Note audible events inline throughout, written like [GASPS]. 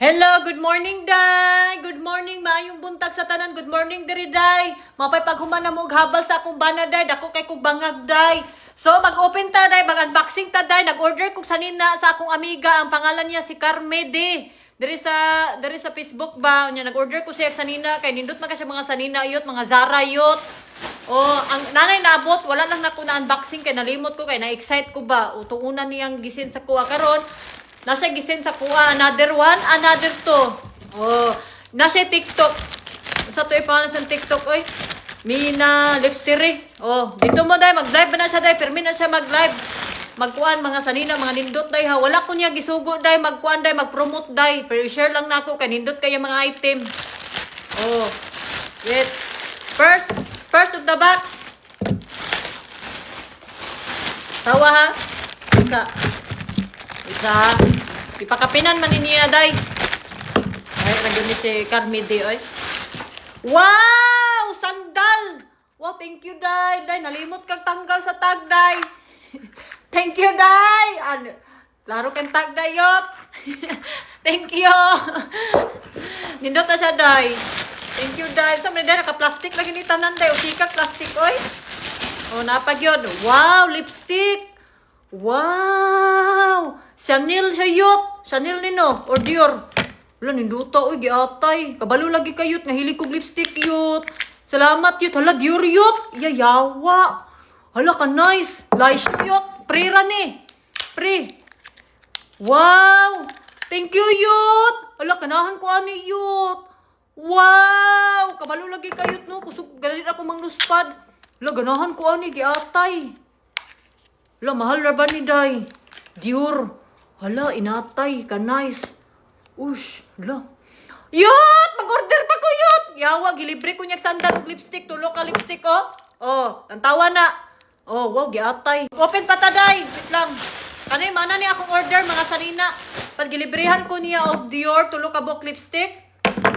Hello, good morning, Day! Good morning, maayong buntag sa tanan. Good morning, diri, Day! Mapay paghuman na mo habal sa akong bana, Day. Dako kay kong bangag, Day. So, mag-open ta, Day. Mag-unboxing ta, Day. Nag-order kong sanina sa akong amiga. Ang pangalan niya si Carmede. Diri sa diri sa Facebook ba nya nag-order ko siya sanina kay nindot man ka siya mga sanina yot mga Zara yot Oh, ang nanay naabot, wala lang na ko na unboxing kay nalimot ko kay na-excite ko ba. Utuunan niyang gisin sa kuha karon. Nasa gisin sa kuha another one, another two. Oh, nasa TikTok. Sa to ipangalan sa TikTok oy. Mina Lextiri. Oh, dito mo dai mag-live na siya dai, permi na siya mag-live. Magkuan mga sanina, mga nindot dai ha. Wala ko niya gisugo dai, magkuan dai, mag-promote dai. Pero share lang nako kay nindot kay mga item. Oh. Wait. First, first of the box. Tawa ha. Isa. Ha. Ipakapinan man ni niya, day. Ay, lagi ni si Carmide, oy. Wow! Sandal! Wow, thank you, day. Day, nalimot kang tanggal sa tag, day. [LAUGHS] thank you, day. Ano, Laro kang tag, dayot. [LAUGHS] thank you. [LAUGHS] Nindot na siya, day. Thank you, day. Sa mga day, naka-plastic lagi ni tanan, day. O, sikat plastic, oy. O, napag yun. Wow, lipstick. Wow! Chanel yut. Chanel nino. Or Dior. Wala, ninduta. Uy, giatay. Kabalo lagi kayut. Nga hilig kog lipstick yut. Salamat yut. Hala, Dior yut. Yayawa. Hala ka nice. Lice yut. Pre ra ni. Pre. Wow! Thank you, yut. Hala, kanahan ko ani yut. Wow! Kabalo lagi kayut no. Kusog galit ako mang luspad. Hala, ganahan ko ani. Giatay. Hala, mahal ra ba ni? Dior. Hala, inatay. Ka nice. Ush, hala. Yot! Mag-order pa ko yot! Yawa, gilibre ko niya sandal ug lipstick. Tulo ka lipstick, oh. Oh, tantawa na. Oh, wow, giatay. Open pa ta, Day. Wait lang. Kanay, mana ni akong order, mga sanina. Pag gilibrihan ko niya og Dior, tulo ka bok lipstick.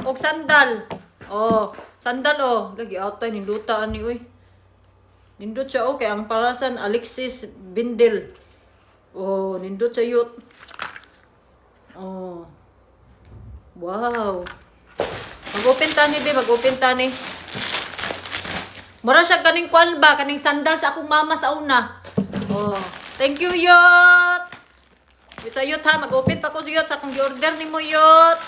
Og sandal. Oh, sandal, oh. Lagi atay, ninduta ani, uy. Nindot siya okay ang parasan Alexis Bindel. Oh, nindot siya yut. Oh. Wow. Mag-open tani be, mag-open tani. Mura siya kaning kwan ba, kaning sandal sa akong mama sa una. Oh. Thank you, Yot. Kita Yot ha, mag-open pa ko Yot sa akong gi-order ni mo Yot.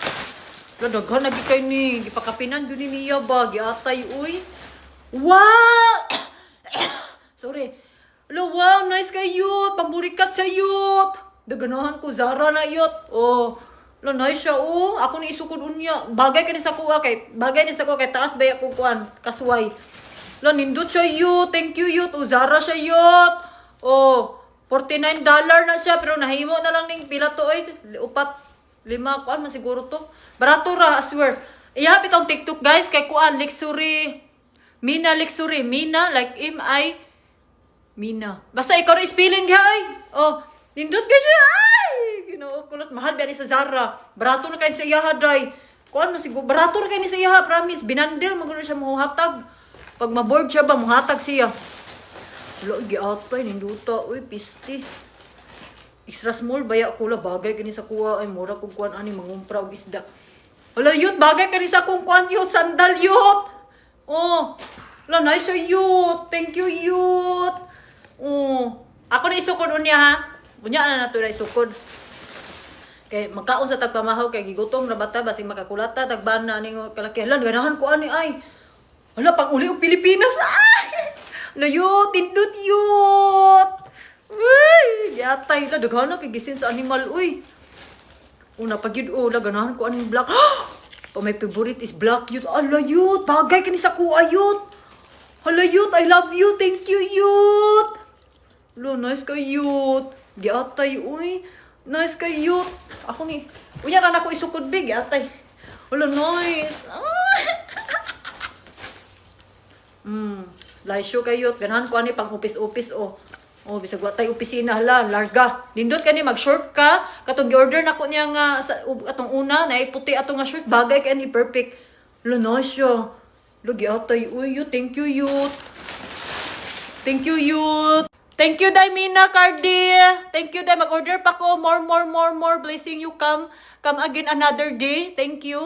Wala, daghan lagi kay ni. Gipakapinan yun ni niya ba, giatay, uy. Wow! [COUGHS] Sorry. Wow, nice kay Yut. Pamburikat sa Yut. Daganahan ko, Zara na Yut. Oh, Lo, nice siya, oh. Ako ni isukod unya. Bagay ka ni sa kuha kay, bagay ni sa kuha kay taas baya ko kuan, kasway. Lo, nindot siya Yut. Thank you Yut. Oh, Zara siya Yut. Oh, 49 dollar na siya pero nahimo na lang ning pila to oy. Upat lima kuan man siguro to. Barato ra, I swear. Ihapit ang TikTok guys kay kuan Luxury Mina Luxury. Mina like M I Mina. Basta ikaw na spelling diha ay. Oh, nindot ka siya. Ay! Ginoo kulot mahal ba ni sa Zara. Barato na kay sa iyaha day. Kuan mo siguro barato na kay ni sa iyaha, promise. Binandel mo siya muhatag. Pag maboard siya ba muhatag siya. Lo giatoy ninduta uy pisti. Extra small baya kula bagay kani sa kuha ay mura kog kuan ani mangumpra og isda. Wala yut bagay kani sa kong kuan yut sandal yut. Oh. Wala nice yut. Thank you yut. Oh. Ako na isukod unya ha. Unya na nato na isukod. Kay magkaon sa tagpamahaw kay gigutom ra bata basig makakulata tagban na ning kalaki. Hala ganahan ko ani ay. Hala pag uli og Pilipinas ay. [LAUGHS] Layo tindot yut. Uy, yatay la daghan na kay gisin sa animal uy. Una pag yun, oh, laganahan ko aning black. [GASPS] pa may favorite is black yut. Ala yut, bagay kani sa kuha yut. Hala yut, I love you, thank you yut. Nice ka yut. Giatay, uy. Nice ka yut. Ako ni, unya na ako isukod big, giatay. Hala, nice. Ah. Hmm, [LAUGHS] laisyo kayot. Ganahan ko ani pang upis-upis o. Oh, bisag wa tay opisina hala, larga. Nindot kani mag-short ka, katong gi-order nako niya nga sa atong una na puti ato nga short, bagay kay ni perfect. Luno siya. Lugi atay, uy, you, thank you, youth. Thank you, youth. Thank you, Daimina Cardi. Thank you, Dai. Mag-order pa ko. More, more, more, more. Blessing you come. Come again another day. Thank you.